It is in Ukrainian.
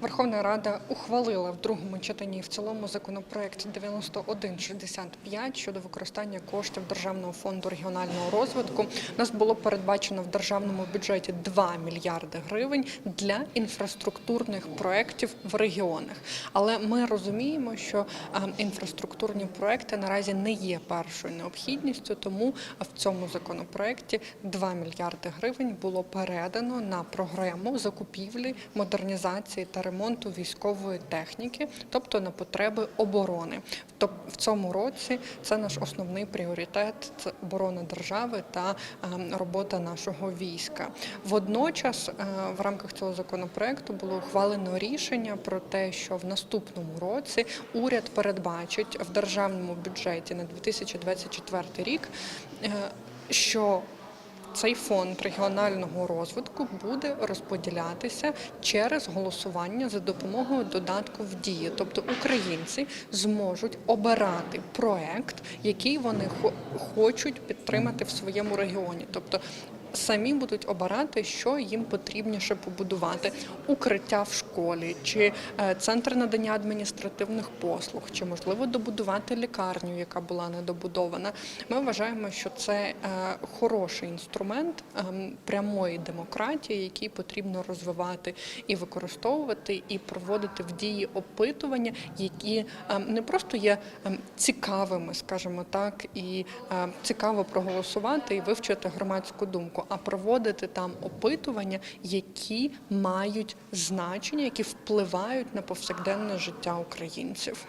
Верховна Рада ухвалила в другому читанні і в цілому законопроект 9165 щодо використання коштів Державного фонду регіонального розвитку. У нас було передбачено в державному бюджеті 2 мільярди гривень для інфраструктурних проєктів в регіонах. Але ми розуміємо, що інфраструктурні проекти наразі не є першою необхідністю, тому в цьому законопроекті 2 мільярди гривень було передано на програму закупівлі, модернізації та ремонту військової техніки, тобто на потреби оборони. В цьому році це наш основний пріоритет це оборона держави та е, робота нашого війська. Водночас, е, в рамках цього законопроекту було ухвалено рішення про те, що в наступному році уряд передбачить в державному бюджеті на 2024 рік, е, що цей фонд регіонального розвитку буде розподілятися через голосування за допомогою додатку в дії. Тобто українці зможуть обирати проект, який вони хо- хочуть підтримати в своєму регіоні. Тобто самі будуть обирати, що їм потрібніше побудувати: укриття в школі, чи е, центр надання адміністративних послуг, чи можливо добудувати лікарню, яка була недобудована. Ми вважаємо, що це е, хороший інструмент ем, прямої демократії, який потрібно розвивати і використовувати, і проводити в дії опитування, які ем, не просто є ем, цікавими, скажімо так, і ем, цікаво проголосувати і вивчити громадську думку, а проводити там опитування, які мають значення, які впливають на повсякденне життя українців.